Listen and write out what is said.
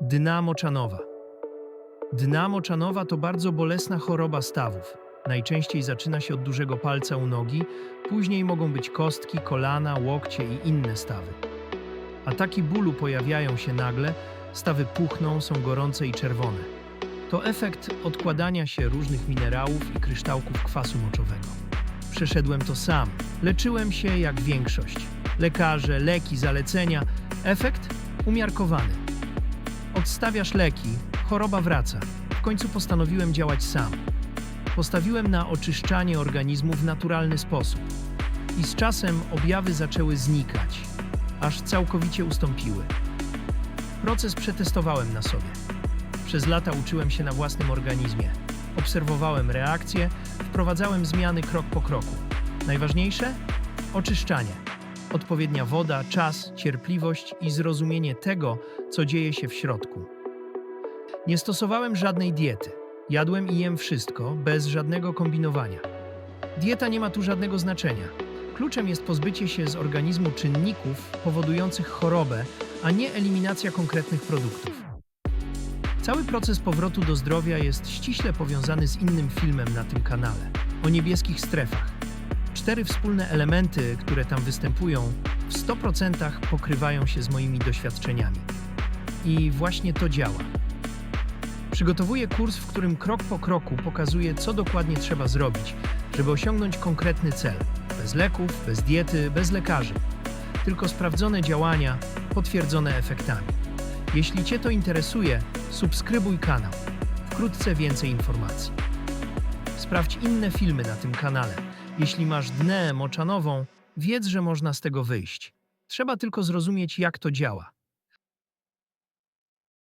Dna moczanowa. Dna moczanowa to bardzo bolesna choroba stawów. Najczęściej zaczyna się od dużego palca u nogi, później mogą być kostki, kolana, łokcie i inne stawy. Ataki bólu pojawiają się nagle, stawy puchną, są gorące i czerwone. To efekt odkładania się różnych minerałów i kryształków kwasu moczowego. Przeszedłem to sam. Leczyłem się jak większość. Lekarze, leki, zalecenia. Efekt umiarkowany. Odstawiasz leki, choroba wraca. W końcu postanowiłem działać sam. Postawiłem na oczyszczanie organizmu w naturalny sposób. I z czasem objawy zaczęły znikać, aż całkowicie ustąpiły. Proces przetestowałem na sobie. Przez lata uczyłem się na własnym organizmie. Obserwowałem reakcje, wprowadzałem zmiany krok po kroku. Najważniejsze? Oczyszczanie. Odpowiednia woda, czas, cierpliwość i zrozumienie tego, co dzieje się w środku. Nie stosowałem żadnej diety. Jadłem i jem wszystko, bez żadnego kombinowania. Dieta nie ma tu żadnego znaczenia. Kluczem jest pozbycie się z organizmu czynników powodujących chorobę, a nie eliminacja konkretnych produktów. Cały proces powrotu do zdrowia jest ściśle powiązany z innym filmem na tym kanale o niebieskich strefach. Cztery wspólne elementy, które tam występują, w 100% pokrywają się z moimi doświadczeniami. I właśnie to działa. Przygotowuję kurs, w którym krok po kroku pokazuję, co dokładnie trzeba zrobić, żeby osiągnąć konkretny cel. Bez leków, bez diety, bez lekarzy. Tylko sprawdzone działania, potwierdzone efektami. Jeśli Cię to interesuje, subskrybuj kanał. Wkrótce więcej informacji. Sprawdź inne filmy na tym kanale. Jeśli masz dnę moczanową, wiedz, że można z tego wyjść. Trzeba tylko zrozumieć, jak to działa.